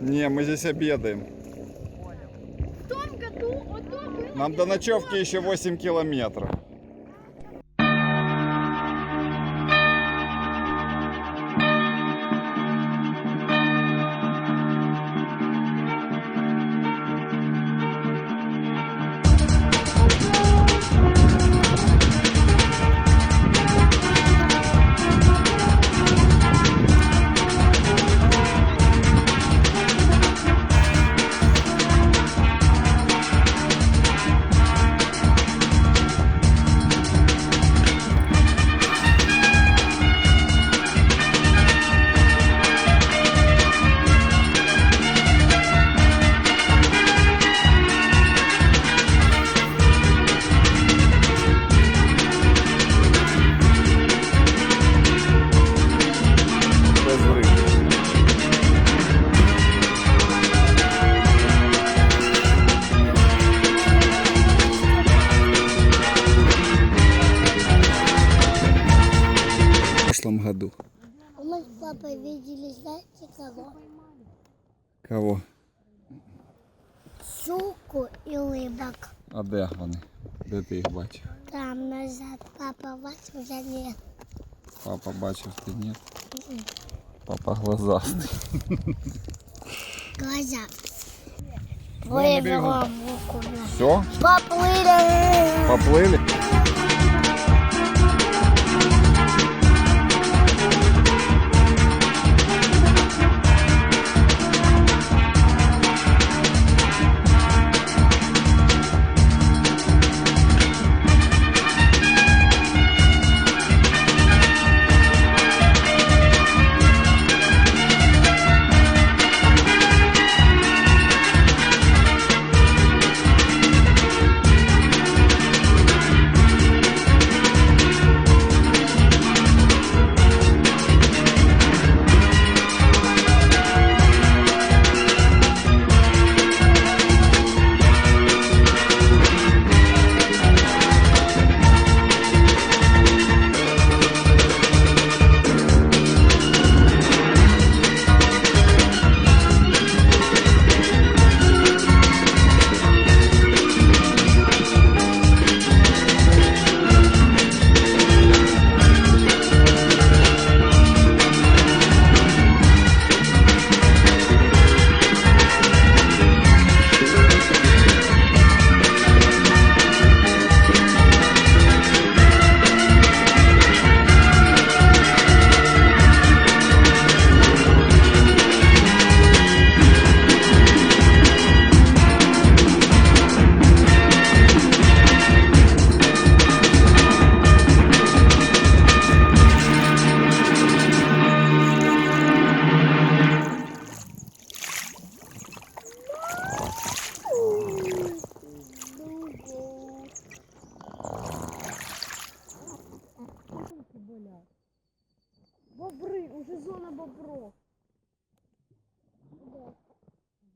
Не, мы здесь обедаем. В том году ото было Нам до ночевки еще 8 километров. Кого? Кого? Суку і рибок. А де вони? где ты их бачил? Там назад папа бачил, я нет. Папа бачив, ти ні? Ні. Папа глазастий. Глаза. Вырвала муку. Все? Поплыли. Поплыли? на бобров. Ну да.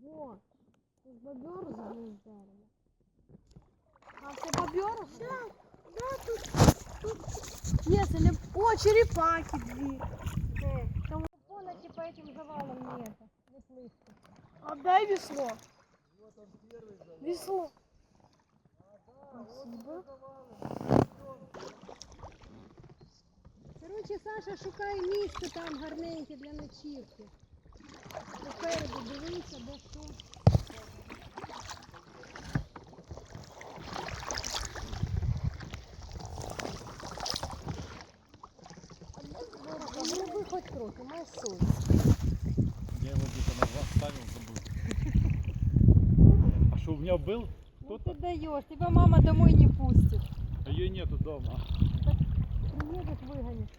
Вот. Бобер заезжали. А все бобер? Да, да, тут, тут. Нет, или... О, черепахи две. Да. Там вон, типа, этим завалом нет. Отдай а весло. Вот он первый завал. Весло. А, да, вот он завалом. Коротше, Саша шукає місце там гарненьке для ночівки. Попереду дивися, де що. Зроби хоч трохи, май совість. Я его где-то на два ставил, забыл. А что, у меня был? Ну ты даешь, тебя мама домой не пустит. А ее нету дома. Приедет, выгонит.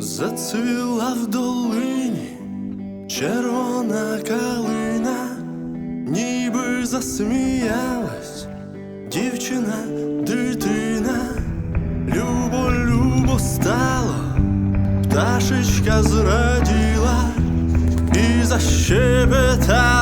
Зацвіла в долині червона калина, ніби засміялась дівчина, дитина, любо, любо стало, пташечка зраділа і защебетала,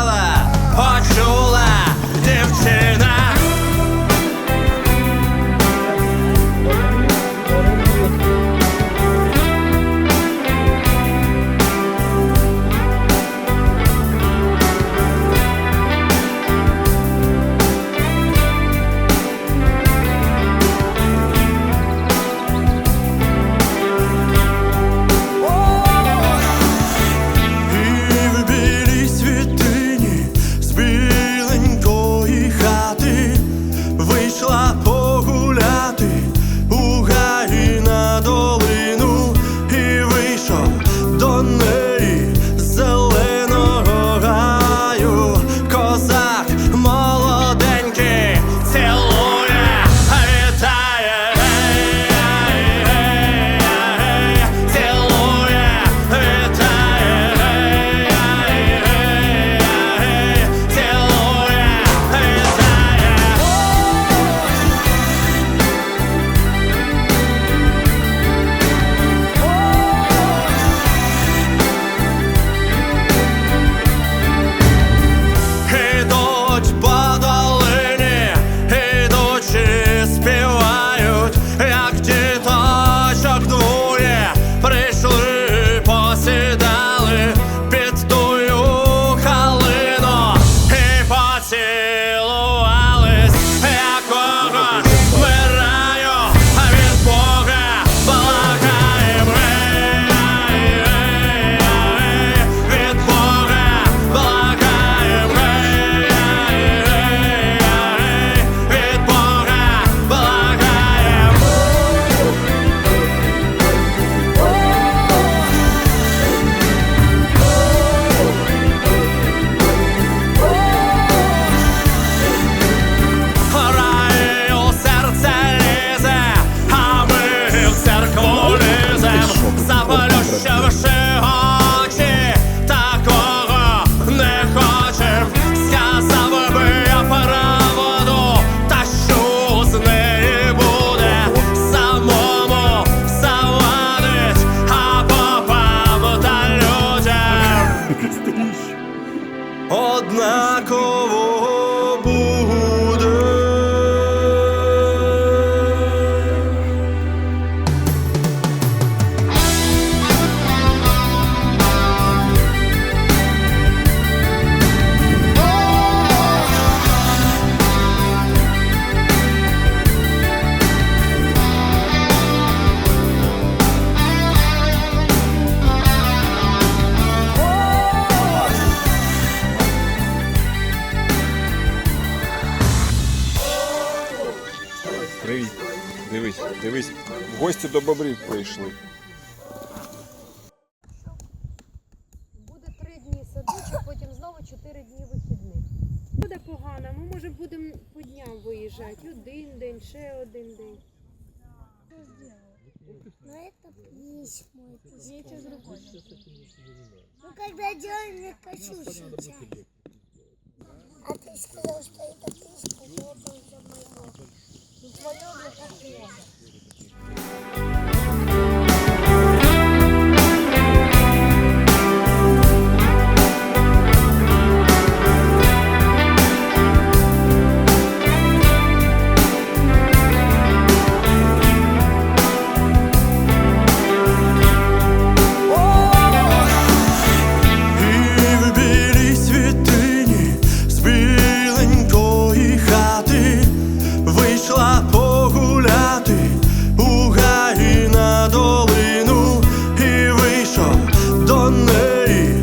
Дивись, дивись. В гості до бобрів прийшли. Буде три дні садочок, потім знову чотири дні вихідних. Буде погано, ми може будемо по дням виїжджати. Один день, ще один день. Но это письмо. Это что? Ну, когда делали, мне Катюша чай. А ты сказал, что это письмо, вот он за моего. Ну, твое мне как Thank you. day.